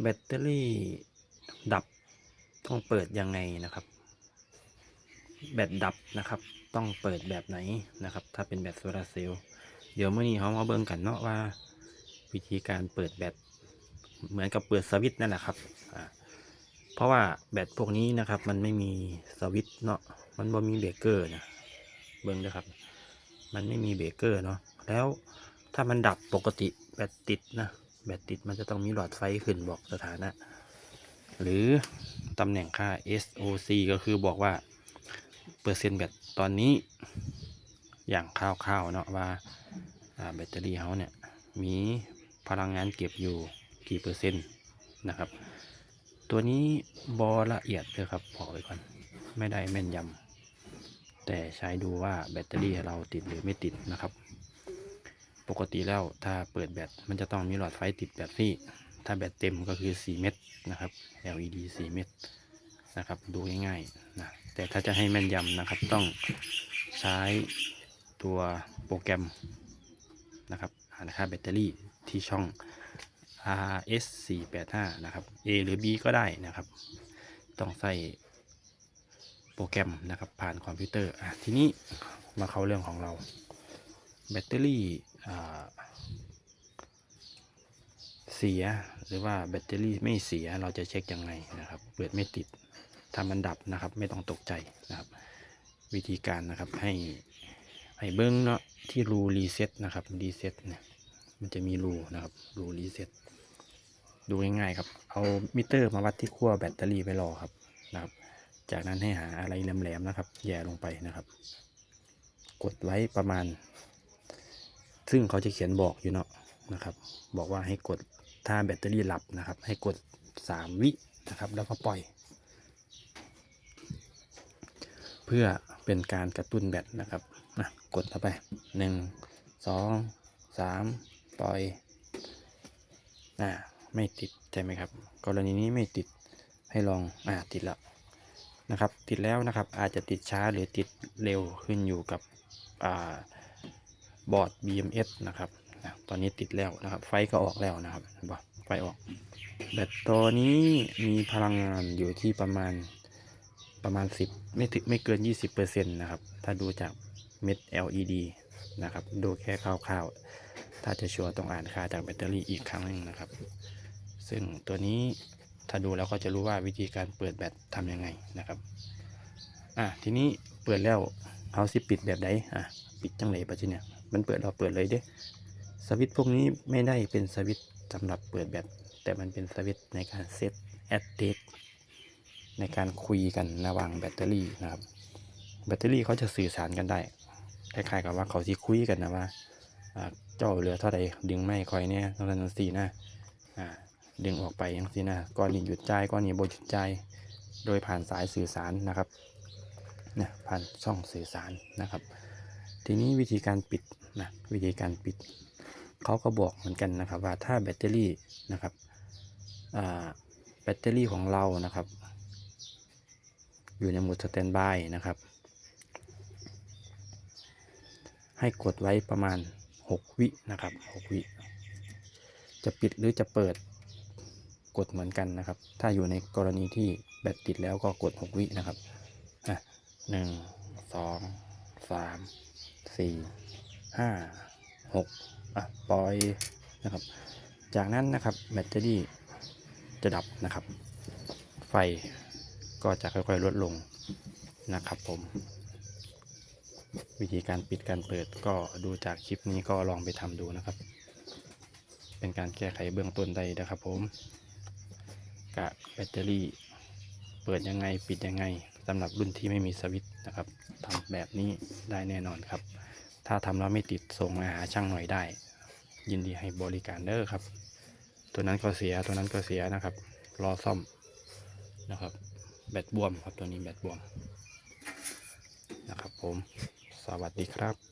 แบตเตอรี่ดับต้องเปิดยังไงนะครับ แบตดับนะครับ ต้องเปิดแบบไหนนะครับ ถ้าเป็นแบตโซลาเซลล์เดี๋ยวเมื่อนี้เขามาเบิ่งกันเนาะว่า วิธีการเปิดแบตเหมือนกับเปิดสวิตช์นั่นแหละครับเพราะว่าแบตพวกนี้นะครับ มันไม่มีสวิตช์เนาะมันบ่มีเบรกเกอร์นะเบิ่งนะครับ มันไม่มีเบรกเกอร์เนาะแล้วถ้ามันดับปกติแบตติดนะ แบตติดมันจะต้องมีหลอดไฟขึ้นบอกสถานะ หรือตำแหน่งค่า SOC ก็คือบอกว่า เปอร์เซ็นต์แบตตอนนี้อย่างคร่าวๆเนาะว่าแบตเตอรี่เขาเนี่ยมีพลังงานเก็บอยู่กี่เปอร์เซ็นต์นะครับ ตัวนี้บอละเอียดเลยครับบอกไว้ก่อนไม่ได้แม่นยำแต่ใช้ดูว่าแบตเตอรี่เราติดหรือไม่ติดนะครับ ปกติแล้วถ้าเปิดแบตมันจะต้องมีหลอดไฟติดแบบนี้ถ้าแบตเต็มก็คือ 4 เม็ดนะครับ LED 4 เม็ดนะครับดูง่ายๆนะแต่ถ้าจะให้แม่นยำนะครับต้องใช้ตัวโปรแกรมนะครับหาค่าแบตเตอรี่ที่ช่อง RS 485นะครับ A หรือ B ก็ได้นะครับ ต้องใส่โปรแกรมนะครับผ่านคอมพิวเตอร์อะทีนี้มาเข้าเรื่องของเรา แบตเตอรี่ เสียหรือว่าแบตเตอรี่ไม่เสียเราจะเช็คยังไงนะครับ เปิดไม่ติดถ้ามันดับนะครับ ไม่ต้องตกใจนะครับ วิธีการนะครับให้ให้เบิ้งเนาะที่รูรีเซ็ตนะครับรีเซ็ตเนี่ยมันจะมีรูนะครับรูรีเซ็ตดูง่ายๆครับ เอามิเตอร์มาวัดที่ขั้วแบตเตอรี่ไว้รอครับนะครับ จากนั้นให้หาอะไรแหลมๆนะครับ แย่ลงไปนะครับ กดไว้ประมาณ ซึ่งเขาจะเขียนบอกอยู่เนาะนะครับ บอกว่าให้กดถ้าแบตเตอรี่หลับนะครับ ให้กด 3 วินะครับ แล้วก็ปล่อย เพื่อเป็นการกระตุ้นแบตนะครับนะกดเข้าไป 1 2 3 ปล่อยอ่าไม่ติดใช่ไหมครับ กรณีนี้ไม่ติดให้ลองอ่าติดแล้วนะครับ ติดแล้วนะครับอาจจะติดช้าหรือติดเร็วขึ้นอยู่กับอ่า บอร์ด BMS นะครับนะตอนนี้ติดแล้วนะครับ ไฟก็ออกแล้วนะครับเห็นปะไฟออก แบตตัวนี้มีพลังงานอยู่ที่ประมาณประมาณ 10 ไม่ถึงไม่เกิน 20%นะครับ ถ้าดูจากเม็ด LED นะครับ ดูแค่คร่าวๆ ถ้าจะชัวร์ต้องอ่านค่าจากแบตเตอรี่อีกครั้งหนึ่งนะครับ ซึ่งตัวนี้ถ้าดูแล้วก็จะรู้ว่าวิธีการเปิดแบตทำยังไงนะครับ อะทีนี้เปิดแล้วเขาสิปิดแบบไหนอะ ปิดจังเลยปะจีเนี่ย มันเปิดเราเปิดเลยเด้สวิตพวกนี้ไม่ได้เป็นสวิตสำหรับเปิดแบตแต่มันเป็นสวิตในการเซตแอดเดในการคุยกันระหว่างแบตเตอรี่นะครับ แบตเตอรี่เขาจะสื่อสารกันได้คล้ายๆกับว่าเขาที่คุยกันนะว่าเจ้าเหลือเท่าใดดึงไม่คอยเนี่ยต้องการสีนะอ่าดึงออกไปอย่างสีนะก้อนนี้หยุดใจก้อนนี้บหยุดใจโดยผ่านสายสื่อสารนะครับเนี่ยผ่านช่องสื่อสารนะครับ ทีนี้วิธีการปิดนะวิธีการปิดเขาก็บอกเหมือนกันนะครับว่าถ้าแบตเตอรี่นะครับแบตเตอรี่ของเรานะครับ อยู่ในโหมดสแตนบายนะครับ ให้กดไว้ประมาณ 6 วินะครับ 6 วิ จะปิดหรือจะเปิดกดเหมือนกันนะครับ ถ้าอยู่ในกรณีที่แบตติดแล้วก็กด 6 วินะครับหนึ่งสองสาม สี่ห้าหกอะปล่อยนะครับ จากนั้นนะครับแบตเตอรี่จะดับนะครับ ไฟก็จะค่อยๆลดลงนะครับผม วิธีการปิดการเปิดก็ดูจากคลิปนี้ก็ลองไปทำดูนะครับ เป็นการแก้ไขเบื้องต้นได้นะครับผมกะแบตเตอรี่ เปิดยังไงปิดยังไงสำหรับรุ่นที่ไม่มีสวิตช์นะครับทำแบบนี้ได้แน่นอนครับ ถ้าทำแล้วไม่ติดส่งมาหาช่างหน่อยได้ ยินดีให้บริการเด้อครับ ตัวนั้นก็เสียตัวนั้นก็เสียนะครับ รอซ่อมนะครับ แบตบวมครับตัวนี้แบตบวมนะครับผม สวัสดีครับ